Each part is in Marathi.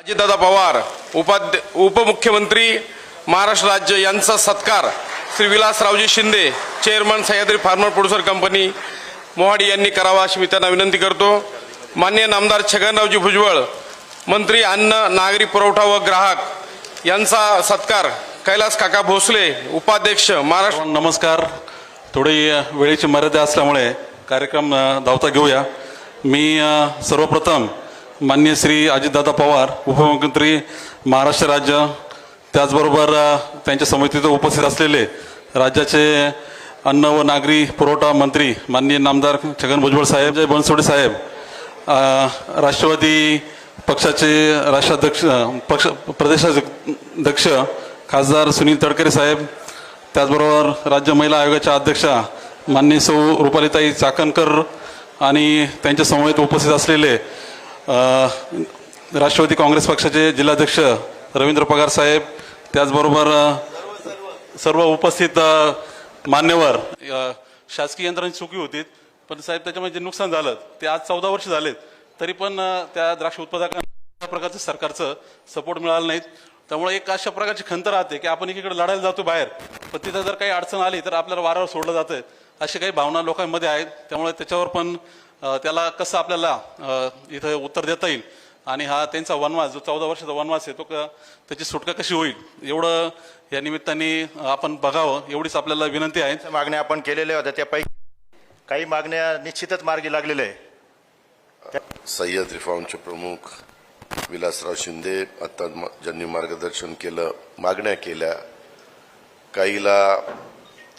अजितदादा पवार उपाध्य उपमुख्यमंत्री महाराष्ट्र राज्य यांचा सत्कार. Shri Vilasraoji Shinde chairman Sahyadri farmer producer company Mohadi यांनी करावा अशी मी त्यांना विनंती करतो. मान्य नामदार छगनरावजी भुजबळ मंत्री अन्न नागरी पुरवठा व ग्राहक यांचा सत्कार. कैलास काका भोसले उपाध्यक्ष महाराष्ट्र नमस्कार. थोडी वेळेची मर्यादा असल्यामुळे कार्यक्रम धावता घेऊया. मी सर्वप्रथम मान्य श्री अजितदादा पवार उपमुख्यमंत्री महाराष्ट्र राज्य त्याचबरोबर त्यांच्या समितीत उपस्थित असलेले राज्याचे अन्न व नागरी पुरवठा मंत्री माननीय नामदार छगन भुजबळ साहेब जय बनसोडे साहेब राष्ट्रवादी पक्षाचे राष्ट्राध्यक्ष पक्ष प्रदेशाध्यक्ष खासदार सुनील तडकरे साहेब त्याचबरोबर राज्य महिला आयोगाच्या अध्यक्षा माननीय सौ रुपालीताई चाकणकर आणि त्यांच्या समवेत उपस्थित असलेले राष्ट्रवादी काँग्रेस पक्षाचे जिल्हाध्यक्ष रवींद्र पगार साहेब त्याचबरोबर सर्व उपस्थित मान्यवर शासकीय यंत्रणाची चुकी होती पण साहेब त्याच्यामध्ये जे नुकसान झालं ते आज चौदा वर्ष झालेत तरी पण त्या द्राक्ष उत्पादकांना प्रकारचं सरकारचं सपोर्ट मिळालं नाहीत. त्यामुळे एक अशा प्रकारची खंत राहते की आपण एकीकडे लढायला जातो बाहेर पण तिथं जर काही अडचण आली तर आपल्याला वारावर सोडलं जातं अशी काही भावना लोकांमध्ये आहेत. त्यामुळे त्याच्यावर पण त्याला कसं आपल्याला इथं उत्तर देता येईल? आणि हा त्यांचा वनवास जो चौदा वर्षाचा वनवास आहे तो क- त्याची सुटका कशी होईल? एवढं या निमित्ताने आपण बघावं. एवढीच आपल्याला विनंती आहे. मागण्या आपण केलेल्या होत्या त्यापैकी काही मागण्या निश्चितच मार्गी लागलेल्या आहे सह्याद्री फार्मचे प्रमुख विलासराव शिंदे आता म- ज्यांनी मार्गदर्शन केलं मागण्या केल्या काहीला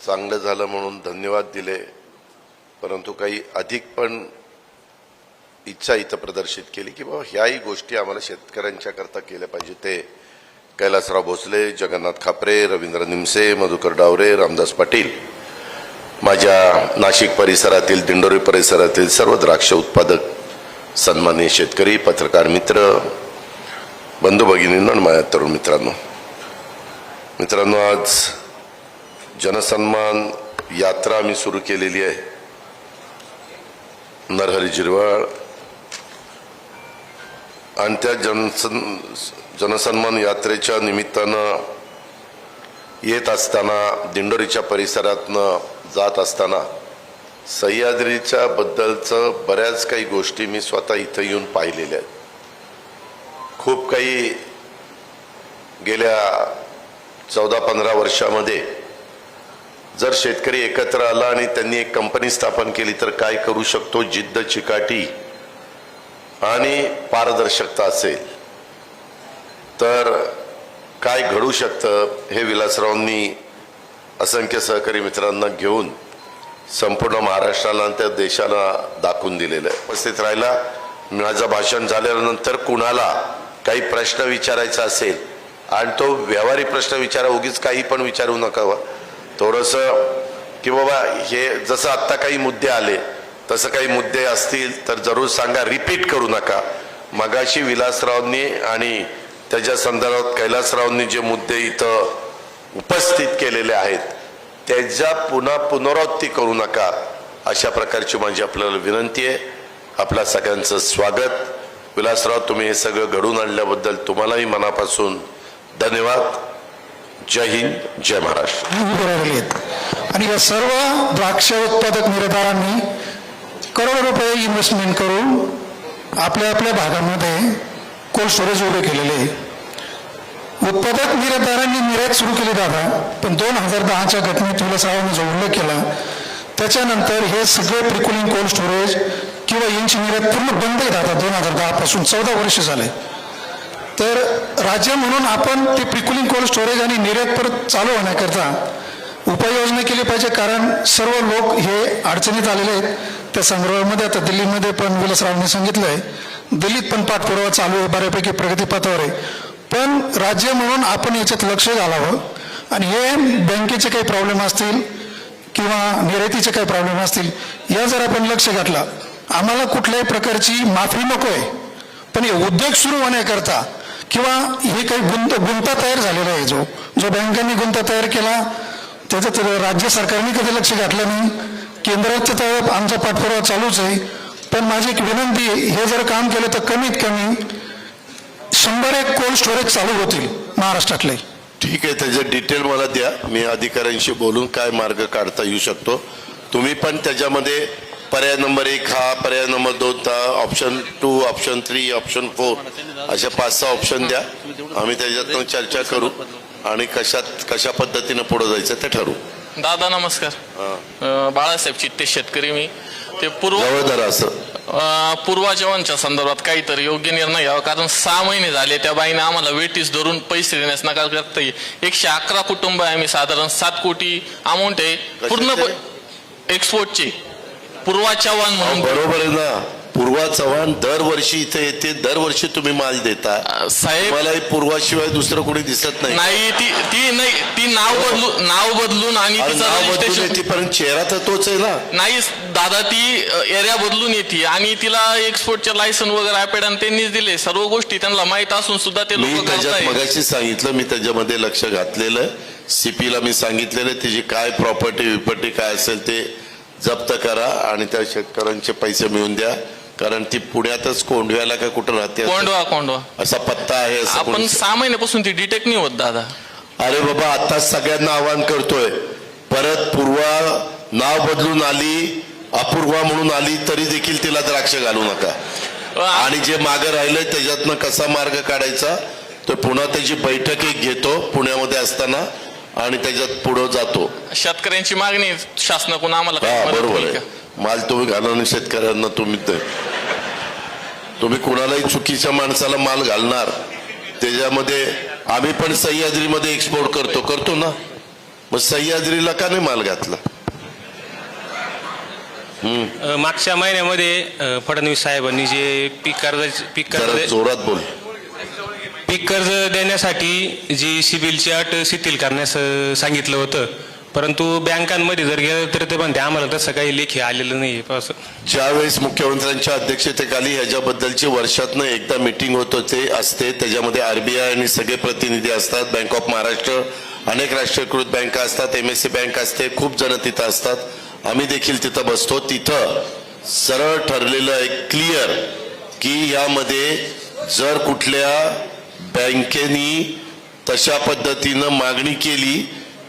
चांगलं झालं म्हणून धन्यवाद दिले. परंतु काही अधिक पण इच्छा इथं प्रदर्शित केली की बाबा ह्याही गोष्टी आम्हाला शेतकऱ्यांच्या करता केल्या पाहिजे. ते कैलासराव भोसले जगन्नाथ खापरे रवींद्र निमसे मधुकर डावरे रामदास पाटील. माझ्या नाशिक परिसरातील दिंडोरी परिसरातील सर्व द्राक्ष उत्पादक सन्माननीय शेतकरी पत्रकार मित्र बंधू भगिनींना माझ्या तरुण मित्रांनो. मित्रांनो आज जनसन्मान यात्रा मी सुरू केलेली आहे. नरहरी जिरवाळ आणि त्या जनसन जनसन्मान यात्रेच्या निमित्तानं येत असताना दिंडोरीच्या परिसरातनं जात असताना सह्याद्रीच्या बद्दलचं बऱ्याच काही गोष्टी मी स्वतः इथं येऊन पाहिलेल्या आहेत. खूप काही गेल्या चौदा पंधरा वर्षामध्ये जर शेतकरी एकत्र आला आणि त्यांनी एक कंपनी स्थापन केली तर काय करू शकतो? जिद्द चिकाटी आणि पारदर्शकता असेल. तर काय घडू शकतं हे विलासरावांनी असंख्य सहकारी मित्रांना घेऊन संपूर्ण महाराष्ट्राला आणि त्या देशाला दाखवून दिलेलं आहे. उपस्थित राहिला. माझं भाषण झाल्यानंतर कुणाला काही प्रश्न विचारायचा असेल आणि तो व्यावहारिक प्रश्न विचारा उगीच काही पण विचारू नका. वा थोडंसं की बाबा हे जसं आत्ता काही मुद्दे आले तसं काही मुद्दे असतील तर जरूर सांगा रिपीट करू नका. मगाशी विलासरावांनी आणि त्याच्या संदर्भात कैलासरावनी जे मुद्दे इथं उपस्थित केलेले आहेत त्याच्या पुन्हा पुनरावृत्ती करू नका. अशा प्रकारची माझी आपल्याला विनंती आहे. आपल्या सगळ्यांचं स्वागत. विलासराव तुम्ही हे सगळं घडून आणल्याबद्दल तुम्हालाही मनापासून धन्यवाद. जय हिंद जय महाराष्ट्र. आणि या सर्व द्राक्ष उत्पादक निर्धारांनी करोडो रुपये इन्व्हेस्टमेंट करून आपल्या आपल्या भागामध्ये कोल्ड स्टोरेज उभे केलेले आहे. उत्पादक निर्धारांनी निर्यात सुरू केली दादा पण दोन हजार दहाच्या घटनेत विलासरावांनी जो उल्लेख केला त्याच्यानंतर हे सगळे प्रिकुलिंग कोल्ड स्टोरेज किंवा यांची निर्यात पूर्ण बंद आहे दादा दोन हजार दहा पासून चौदा वर्ष झाले. तर राज्य म्हणून आपण ते प्रिकुलिंग कोल्ड स्टोरेज आणि निर्यात परत चालू होण्याकरता उपाययोजना केली पाहिजे. कारण सर्व लोक हे अडचणीत आलेले आहेत. त्या संग्रहामध्ये आता दिल्लीमध्ये पण विलासरावांनी सांगितलंय. दिल्लीत पण पाठपुरावा चालू आहे. बऱ्यापैकी प्रगतीपथावर आहे. पण राज्य म्हणून आपण याच्यात लक्ष घालावं. आणि हे बँकेचे काही प्रॉब्लेम असतील किंवा निर्यातीचे काही प्रॉब्लेम असतील या जर आपण लक्ष घातलं आम्हाला कुठल्याही प्रकारची माफी नको आहे पण हे उद्योग सुरू होण्याकरता किंवा हे काही गुंत गुंता तयार झालेला आहे जो. जो बँकांनी गुंता तयार केला त्याचं तर राज्य सरकारने कधी लक्ष घातलं नाही. केंद्राचं तर आमचा पाठपुरावा चालूच आहे. पण माझी एक विनंती हे जर काम केलं तर कमीत कमी शंभर एक कोल्ड स्टोरेज चालू होतील महाराष्ट्रातले. ठीक आहे त्याचं डिटेल मला द्या. मी अधिकाऱ्यांशी बोलून काय मार्ग काढता येऊ शकतो. तुम्ही पण त्याच्यामध्ये पर्याय नंबर एक हा पर्याय नंबर दोन हा option two option three option four अशा पाच सहा ऑप्शन द्या. आम्ही त्याच्यातून चर्चा करू आणि कशात कशा पद्धतीनं पुढे जायचं ते ठरवू. दादा नमस्कार. अं, बाळासाहेब चित्ते शेतकरी मी. ते पूर्व जवळ धरा असं. अं, पूर्वा जेवणच्या संदर्भात काहीतरी योग्य निर्णय घ्यावा कारण सहा महिने झाले त्या बाईने आम्हाला वेटीस धरून पैसे देण्यास नकार करता येईल एकशे अकरा कुटुंब आहे आम्ही साधारण सात कोटी अमाऊंट आहे. पूर्ण एक्सपोर्टची पूर्वा चव्हाण म्हणून. बरोबर आहे ना. पूर्वा चव्हाण दरवर्षी इथे येते दरवर्षी तुम्ही माल देता. साहेब मला पूर्वाशिवाय दुसरं कोणी दिसत नाही. नाही ती ती नाही ती नाव बदलून नाव बदलून आणि अरे तिचं नाव बदलून registration- येते पण चेहरा तर तोच आहे ना. नाही दादा ती एरिया बदलून येते आणि तिला एक्सपोर्टचे लायसन वगैरे आपेडान त्यांनीच दिले. सर्व गोष्टी त्यांना माहीत असून सुद्धा ते मी लोक त्याच्यात मगाशी सांगितलं मी त्याच्यामध्ये लक्ष घातलेलं. सीपीला मी सांगितलेलं त्याची काय प्रॉपर्टी विपर्टी काय असेल ते जप्त करा आणि त्या शेतकऱ्यांचे पैसे मिळून द्या. कारण ती पुण्यातच कोंडव्याला का कुठं राहते? कोंडवा कोंडवा. असा पत्ता आहे असं आपण कोणी- सहा महिन्यापासून ती डिटेक्ट नाही होत दादा. अरे बाबा आता सगळ्यांना आवाहन करतोय. परत पूर्वा नाव बदलून आली अपूर्वा म्हणून आली तरी देखील तिला द्राक्ष घालू नका. अ, आणि जे मागं राहिलंय त्याच्यातनं कसा मार्ग काढायचा? तर पुन्हा त्याची बैठक एक घेतो पुण्यामध्ये असताना. आणि त्याच्यात पुढं जातो. शेतकऱ्यांची मागणी शासनाकडून आम्हाला काही हा मदत बरोबर होईल आहे. का? माल तुम्ही घाला आणि शेतकऱ्यांना तुम्ही ते. तुम्ही कुणालाही चुकीच्या माणसाला माल घालणार त्याच्यामध्ये आम्ही पण सह्याद्रीमध्ये एक्सपोर्ट करतो. करतो ना? मग सह्याद्रीला का नाही माल घातला? अ, मागच्या महिन्यामध्ये अ, फडणवीस साहेबांनी जे पीक कर्ज पीक जरा कर्ज जोरात बोल. पीक कर्ज देण्यासाठी जी सिबिलची अट शिथिल करण्यास सांगितलं होतं. परंतु बँकांमध्ये जर गेलं तर ते म्हणते आम्हाला तसं काही लेखी आलेलं नाही असं. ज्यावेळेस मुख्यमंत्र्यांच्या अध्यक्षतेखाली ह्याच्याबद्दलची वर्षातनं एकदा मिटिंग होत होते असते त्याच्यामध्ये आरबीआय आणि सगळे प्रतिनिधी असतात बँक ऑफ महाराष्ट्र अनेक राष्ट्रीयकृत बँका असतात एम एस सी बँक असते खूप जण तिथं असतात. आम्ही देखील तिथं बसतो. तिथं सरळ ठरलेलं एक क्लिअर की यामध्ये जर कुठल्या बँकेनी तशा पद्धतीनं मागणी केली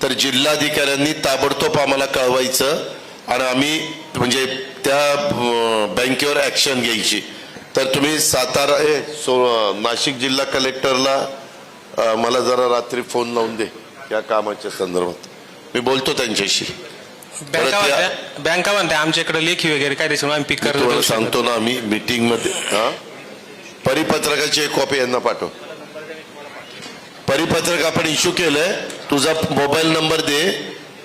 तर जिल्हाधिकाऱ्यांनी ताबडतोब आम्हाला कळवायचं आणि आम्ही म्हणजे त्या बँकेवर ऍक्शन घ्यायची. तर तुम्ही सातारा ए सो नाशिक जिल्हा कलेक्टरला मला जरा रात्री फोन लावून दे या कामाच्या संदर्भात. मी बोलतो त्यांच्याशी. बँका बँका म्हणत्या आमच्याकडे लेखी वगैरे काय त्याच्यामुळे आम्ही पीक नाही. सांगतो ना आम्ही मीटिंगमध्ये हा? परिपत्रकाची एक कॉपी यांना पाठव. परिपत्रक आपण इश्यू केलंय. तुझा मोबाईल नंबर दे.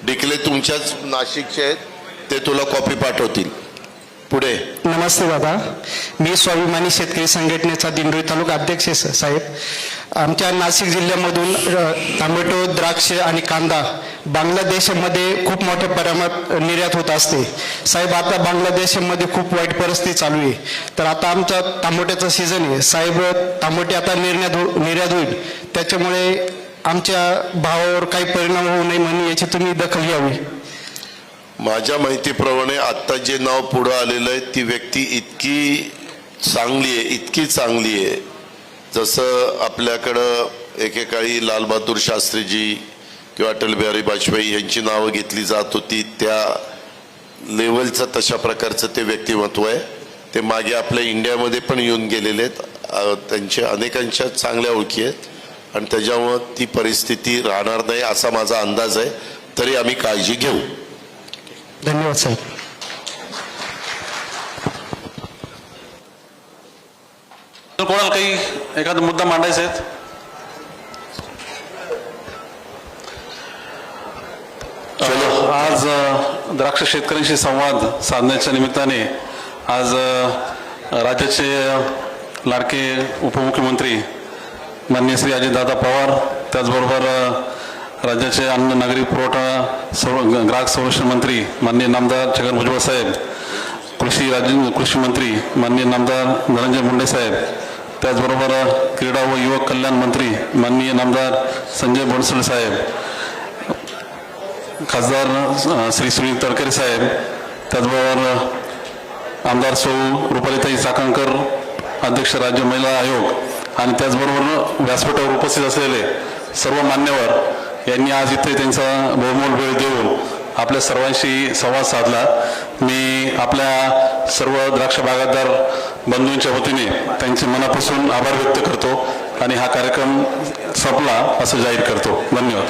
डिकले तुमच्याच नाशिकचे आहेत. ते तुला कॉपी पाठवतील. पुढे. नमस्ते दादा मी स्वाभिमानी शेतकरी संघटनेचा दिंडोरी तालुका अध्यक्ष साहेब. आमच्या नाशिक जिल्ह्यामधून टोमॅटो द्राक्ष आणि कांदा बांगलादेशमध्ये खूप मोठ्या प्रमाणात निर्यात होत असते. साहेब आता बांगलादेशमध्ये खूप वाईट परिस्थिती चालू आहे. तर आता आमचा टमाट्याचा सीझन आहे. साहेब टमाटे आता निर्यात हो निर्यात होईल. त्याच्यामुळे आमच्या भावावर काही परिणाम होऊ नये म्हणून याची तुम्ही दखल घ्यावी. माझ्या माहितीप्रमाणे आत्ता जे नाव पुढं आलेलं आहे ती व्यक्ती इतकी चांगली आहे इतकी चांगली आहे. जसं आपल्याकडं एकेकाळी लालबहादूर शास्त्रीजी किंवा अटल बिहारी वाजपेयी यांची नावं घेतली जात होती त्या लेवलचं तशा प्रकारचं ते व्यक्तिमत्व आहे. ते मागे आपल्या इंडियामध्ये पण येऊन गेलेले आहेत. त्यांच्या अनेकांच्या चांगल्या ओळखी आहेत. आणि त्याच्यामुळं ती परिस्थिती राहणार नाही असा माझा अंदाज आहे. तरी आम्ही काळजी घेऊ. धन्यवाद साहेब. तर कोणाला काही एखादा मुद्दा मांडायचा आहेत चलो. आज द्राक्ष शेतकऱ्यांशी संवाद साधण्याच्या निमित्ताने आज राज्याचे लाडके उपमुख्यमंत्री माननीय श्री अजितदादा पवार त्याचबरोबर राज्याचे अन्न नागरी पुरवठा संर- ग्राहक संरक्षण मंत्री माननीय नामदार छगन भुजबळ साहेब कृषी राज्य कृषी मंत्री माननीय नामदार धनंजय मुंडे साहेब त्याचबरोबर क्रीडा व युवक कल्याण मंत्री माननीय नामदार संजय बनसोडे साहेब खासदार श्री सुनील तरकरे साहेब त्याचबरोबर आमदार सौ रुपालीताई चाकणकर अध्यक्ष राज्य महिला आयोग आणि त्याचबरोबर व्यासपीठावर उपस्थित असलेले सर्व मान्यवर यांनी आज इथे त्यांचा बहुमोल वेळ देऊन आपल्या सर्वांशी संवाद साधला. मी आपल्या सर्व द्राक्ष बागायतदार बंधूंच्या वतीने त्यांचे मनापासून आभार व्यक्त करतो आणि हा कार्यक्रम संपला असं जाहीर करतो. धन्यवाद.